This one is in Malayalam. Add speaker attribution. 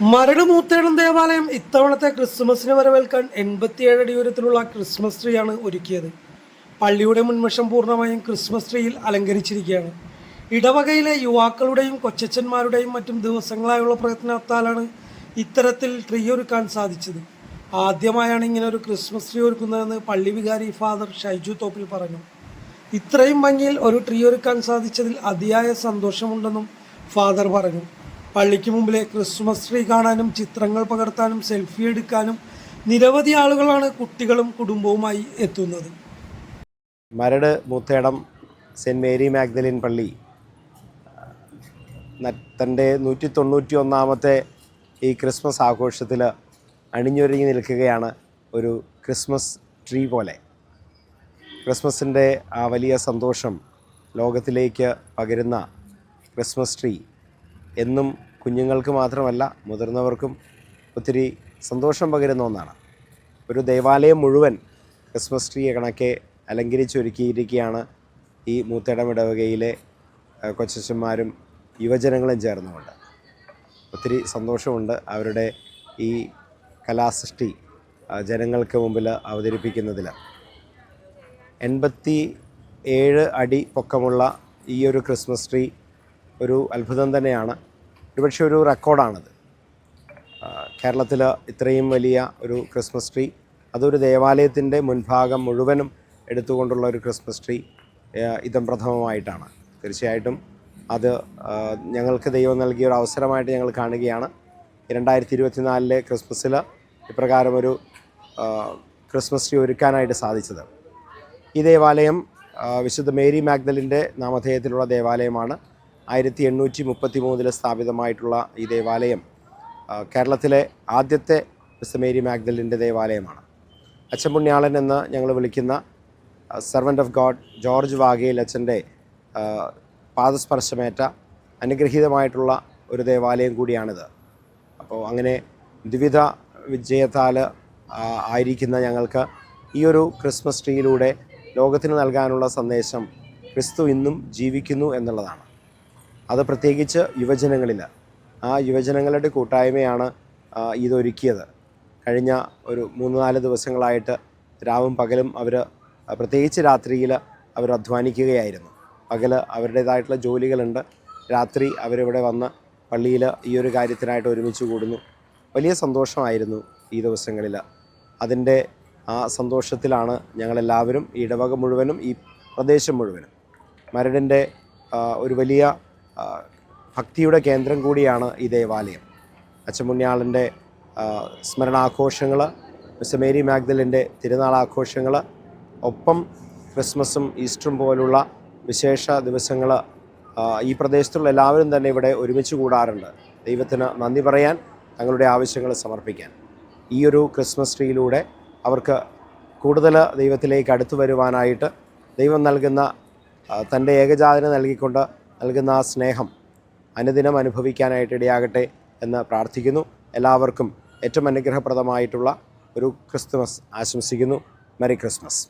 Speaker 1: മരടുമൂത്തേടം ദേവാലയം ഇത്തവണത്തെ ക്രിസ്മസിന് വരവേൽക്കാൻ എൺപത്തിയേഴ് അടി ഉയരത്തിലുള്ള ക്രിസ്മസ് ട്രീയാണ് ഒരുക്കിയത്. പള്ളിയുടെ മുൻവശം പൂർണമായും ക്രിസ്മസ് ട്രീയിൽ അലങ്കരിച്ചിരിക്കുകയാണ്. ഇടവകയിലെ യുവാക്കളുടെയും കൊച്ചച്ചന്മാരുടെയും മറ്റും ദിവസങ്ങളായുള്ള പ്രയത്നത്താലാണ് ഇത്തരത്തിൽ ട്രീ ഒരുക്കാൻ സാധിച്ചത്. ആദ്യമായാണ് ഇങ്ങനെ ഒരു ക്രിസ്മസ് ട്രീ ഒരുക്കുന്നതെന്ന് പള്ളി വികാരി ഫാദർ ഷൈജു തോപ്പിൽ പറഞ്ഞു. ഇത്രയും ഭംഗിയിൽ ഒരു ട്രീ ഒരുക്കാൻ സാധിച്ചതിൽ അതിയായ സന്തോഷമുണ്ടെന്നും ഫാദർ പറഞ്ഞു. പള്ളിക്ക് മുമ്പിലെ ക്രിസ്മസ് ട്രീ കാണാനും ചിത്രങ്ങൾ പകർത്താനും സെൽഫി എടുക്കാനും നിരവധി ആളുകളാണ് കുട്ടികളും കുടുംബവുമായി എത്തുന്നത്.
Speaker 2: Maradu Moothedam saint Mary Magdalene പള്ളി. തന്റെ നൂറ്റി തൊണ്ണൂറ്റി ഒന്നാമത്തെ ഈ ക്രിസ്മസ് ആഘോഷത്തിൽ അണിഞ്ഞൊരുങ്ങി നിൽക്കുകയാണ് ഒരു ക്രിസ്മസ് ട്രീ പോലെ. ക്രിസ്മസിന്റെ ആ വലിയ സന്തോഷം ലോകത്തിലേക്ക് പകരുന്ന ക്രിസ്മസ് ട്രീ. എന്നും കുഞ്ഞുങ്ങൾക്ക് മാത്രമല്ല മുതിർന്നവർക്കും ഒത്തിരി സന്തോഷം പകരുന്ന ഒന്നാണ്. ഒരു ദേവാലയം മുഴുവൻ ക്രിസ്മസ് ട്രീ കണക്കെ അലങ്കരിച്ചൊരുക്കിയിരിക്കുകയാണ് ഈ മൂത്തേടം ഇടവകയിലെ കൊച്ചന്മാരും യുവജനങ്ങളും ചേർന്നുകൊണ്ട്. ഒത്തിരി സന്തോഷമുണ്ട് അവരുടെ ഈ കലാസൃഷ്ടി ജനങ്ങൾക്ക് മുമ്പിൽ അവതരിപ്പിക്കുന്നതിൽ. എൺപത്തി ഏഴ് അടി പൊക്കമുള്ള ഈ ഒരു ക്രിസ്മസ് ട്രീ ഒരു അത്ഭുതം തന്നെയാണ്. ഒരുപക്ഷെ ഒരു റെക്കോർഡാണത്. കേരളത്തിൽ ഇത്രയും വലിയ ഒരു ക്രിസ്മസ് ട്രീ അതൊരു ദേവാലയത്തിന്റെ മുൻഭാഗം മുഴുവനും എടുത്തുകൊണ്ടുള്ള ഒരു ക്രിസ്മസ് ട്രീ ഇതം പ്രഥമമായിട്ടാണ്. തീർച്ചയായിട്ടും അത് ഞങ്ങൾക്ക് ദൈവം നൽകിയ ഒരു അവസരമായിട്ട് ഞങ്ങൾ കാണുകയാണ്. രണ്ടായിരത്തി ഇരുപത്തിനാലിലെ ക്രിസ്മസിൽ ഇപ്രകാരം ഒരു ക്രിസ്മസ് ട്രീ ഒരുക്കാനായിട്ട് സാധിച്ചത്. ഈ ദേവാലയം വിശുദ്ധ മേരി മാഗ്ദലിന്റെ നാമധേയത്തിലുള്ള ദേവാലയമാണ്. ആയിരത്തി എണ്ണൂറ്റി മുപ്പത്തി മൂന്നിൽ സ്ഥാപിതമായിട്ടുള്ള ഈ ദേവാലയം കേരളത്തിലെ ആദ്യത്തെ സെമേരി മേരി മാഗ്ദലിന്റെ ദേവാലയമാണ് അച്ഛൻപുണ്യാളൻ എന്ന് ഞങ്ങൾ വിളിക്കുന്ന സെർവന്റ് ഓഫ് ഗോഡ് ജോർജ് വാഗേൽ അച്ഛന്റെ പാദസ്പർശമേറ്റ അനുഗ്രഹീതമായിട്ടുള്ള ഒരു ദേവാലയം കൂടിയാണിത്. അപ്പോൾ അങ്ങനെ ദ്വിവിധ വിജയത്താൽ ആയിരിക്കുന്ന ഞങ്ങൾക്ക് ഈ ഒരു ക്രിസ്മസ് ട്രീയിലൂടെ ലോകത്തിന് നൽകാനുള്ള സന്ദേശം ക്രിസ്തു ഇന്നും ജീവിക്കുന്നു എന്നുള്ളതാണ്. അത് പ്രത്യേകിച്ച് യുവജനങ്ങളിൽ ആ യുവജനങ്ങളുടെ കൂട്ടായ്മയാണ് ഇതൊരുക്കിയത്. കഴിഞ്ഞ ഒരു മൂന്ന് നാല് ദിവസങ്ങളായിട്ട് രാവും പകലും അവർ പ്രത്യേകിച്ച് രാത്രിയിൽ അവർ അധ്വാനിക്കുകയായിരുന്നു. പകൽ അവരുടേതായിട്ടുള്ള ജോലികളുണ്ട്. രാത്രി അവരിവിടെ വന്ന് പള്ളിയിൽ ഈ ഒരു കാര്യത്തിനായിട്ട് ഒരുമിച്ച് കൂടുന്നു. വലിയ സന്തോഷമായിരുന്നു ഈ ദിവസങ്ങളിൽ അതിന്റെ ആ സന്തോഷത്തിലാണ് ഞങ്ങളെല്ലാവരും ഈ ഇടവക മുഴുവനും ഈ പ്രദേശം മുഴുവനും. മരടിന്റെ ഒരു വലിയ ഭക്തിയുടെ കേന്ദ്രം കൂടിയാണ് ഈ ദേവാലയം. അച്ചമുണ്യാളിന്റെ സ്മരണാഘോഷങ്ങൾ മിസ് മേരി മാഗ്ദലിന്റെ തിരുനാൾ ആഘോഷങ്ങൾ ഒപ്പം ക്രിസ്മസും ഈസ്റ്ററും പോലുള്ള വിശേഷ ദിവസങ്ങൾ ഈ പ്രദേശത്തുള്ള എല്ലാവരും തന്നെ ഇവിടെ ഒരുമിച്ച് കൂടാറുണ്ട്. ദൈവത്തിന് നന്ദി പറയാൻ തങ്ങളുടെ ആവശ്യങ്ങൾ സമർപ്പിക്കാൻ. ഈ ഒരു ക്രിസ്മസ് ട്രീയിലൂടെ അവർക്ക് കൂടുതൽ ദൈവത്തിലേക്ക് അടുത്തു വരുവാനായിട്ട് ദൈവം നൽകുന്ന തന്റെ ഏകജാതന നൽകിക്കൊണ്ട് നൽകുന്ന ആ സ്നേഹം അനുദിനം അനുഭവിക്കാനായിട്ട് ഇടയാകട്ടെ എന്ന് പ്രാർത്ഥിക്കുന്നു. എല്ലാവർക്കും ഏറ്റവും അനുഗ്രഹപ്രദമായിട്ടുള്ള ഒരു ക്രിസ്തുമസ് ആശംസിക്കുന്നു. Merry Christmas.